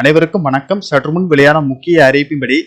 அனைவருக்கும் வணக்கம். சற்று முன் வெளியான முக்கிய அறிவிப்பின்படி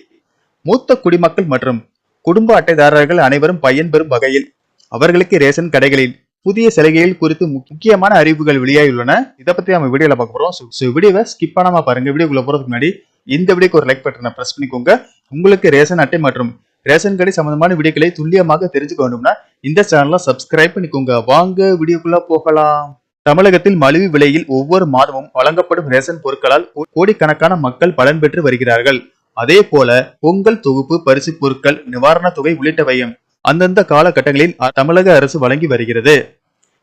மூத்த குடிமக்கள் மற்றும் குடும்ப அட்டைதாரர்கள் அனைவரும் பயன்பெறும் வகையில் அவர்களுக்கு ரேஷன் கடைகளில் புதிய சலுகைகள் குறித்து முக்கியமான அறிவுகள் வெளியாகியுள்ளன. இதை பத்தி நம்ம வீடியோல பார்க்க போறோம். ஸோ வீடியோவை ஸ்கிப் பண்ணாம பாருங்க. வீடியோக்குள்ள போறதுக்கு முன்னாடி இந்த வீடியோக்கு ஒரு லைக் பட்டனை பிரஸ் பண்ணிக்கோங்க. உங்களுக்கு ரேஷன் அட்டை மற்றும் ரேஷன் கடை சம்பந்தமான வீடியோக்களை துல்லியமாக தெரிஞ்சுக்க வேண்டும்னா இந்த சேனலை சப்ஸ்கிரைப் பண்ணிக்கோங்க. வாங்க வீடியோக்குள்ள போகலாம். தமிழகத்தில் மலிவு விலையில் ஒவ்வொரு மாதமும் வழங்கப்படும் ரேஷன் பொருட்களால் கோடிக்கணக்கான மக்கள் பலன் பெற்று வருகிறார்கள். அதே போல பொங்கல் தொகுப்பு பரிசு பொருட்கள் நிவாரணத் தொகை உள்ளிட்டவையும் அந்தந்த காலகட்டங்களில் தமிழக அரசு வழங்கி வருகிறது.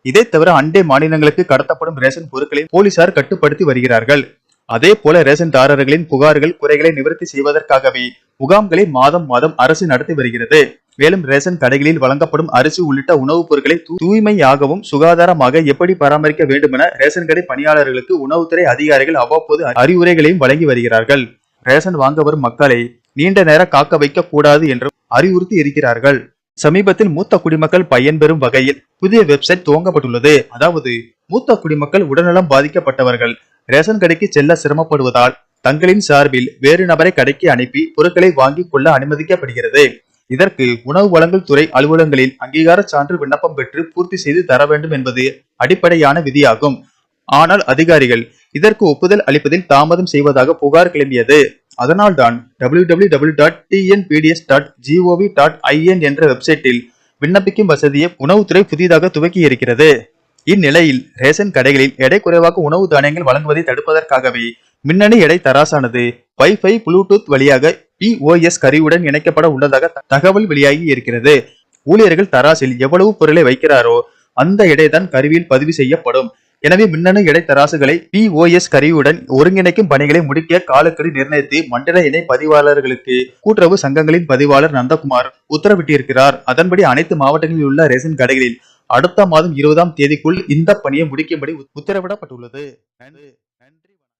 இதை தவிர அண்டை மாநிலங்களுக்கு கடத்தப்படும் ரேஷன் பொருட்களை போலீசார் கட்டுப்படுத்தி வருகிறார்கள். அதே போல ரேஷன் தாரர்களின் புகார்கள் குறைகளை நிவர்த்தி செய்வதற்காகவே முகாம்களை மாதம் மாதம் அரசு நடத்தி வருகிறது. மேலும் ரேஷன் கடைகளில் வழங்கப்படும் அரிசி உள்ளிட்ட உணவுப் பொருட்களை தூய்மையாகவும் சுகாதாரமாக எப்படி பராமரிக்க வேண்டுமென ரேஷன் கடை பணியாளர்களுக்கு உணவுத்துறை அதிகாரிகள் அவ்வப்போது அறிவுரைகளையும் வழங்கி வருகிறார்கள். ரேஷன் வாங்க வரும் மக்களை நீண்ட நேரம் காக்க வைக்க கூடாது என்றும் அறிவுறுத்தி இருக்கிறார்கள். சமீபத்தில் மூத்த குடிமக்கள் பயன்பெறும் வகையில் புதிய வெப்சைட் துவங்கப்பட்டுள்ளது. அதாவது மூத்த குடிமக்கள் உடல்நலம் பாதிக்கப்பட்டவர்கள் ரேஷன் கடைக்கு செல்ல சிரமப்படுவதால் தங்களின் சார்பில் வேறு நபரை கடைக்கு அனுப்பி பொருட்களை வாங்கிக் கொள்ள அனுமதிக்கப்படுகிறது. இதற்கு உணவு வழங்கல் துறை அலுவலகங்களில் அங்கீகார சான்று விண்ணப்பம் பெற்று பூர்த்தி செய்து தர வேண்டும் என்பது அடிப்படையான விதியாகும். ஆனால் அதிகாரிகள் இதற்கு ஒப்புதல் அளிப்பதில் தாமதம் செய்வதாக புகார் கிளம்பியது. அதனால்தான் W W W dot TNPDS dot GOV dot IN என்ற வெப்சைட்டில் விண்ணப்பிக்கும் வசதியை உணவுத்துறை புதிதாக துவக்கி இருக்கிறது இந்நிலையில் ரேஷன் கடைகளில் எடை குறைவாக உணவு தானியங்கள் வழங்குவதை தடுப்பதற்காகவே மின்னணு எடை தராசானது வைஃபை ப்ளூடூத் வழியாக பிஓஎஸ் கருவியுடன் இணைக்கப்பட உள்ளதாக தகவல் வெளியாகி இருக்கிறது. ஊழியர்கள் தராசில் எவ்வளவு பொருளை வைக்கிறாரோ அந்த எடைதான் கருவியில் பதிவு செய்யப்படும். எனவே மின்னணு எடை தராசுகளை பிஓஎஸ் கருவியுடன் ஒருங்கிணைக்கும் பணிகளை முடிக்க காலக்கெடு நிர்ணயித்து மண்டல இணை பதிவாளர்களுக்கு கூட்டுறவு சங்கங்களின் பதிவாளர் நந்தகுமார் உத்தரவிட்டிருக்கிறார். அதன்படி அனைத்து மாவட்டங்களில் உள்ள ரேஷன் கடைகளில் அடுத்த மாதம் இருபதாம் தேதிக்குள் இந்த பணியை முடிக்கும்படி உத்தரவிடப்பட்டுள்ளது.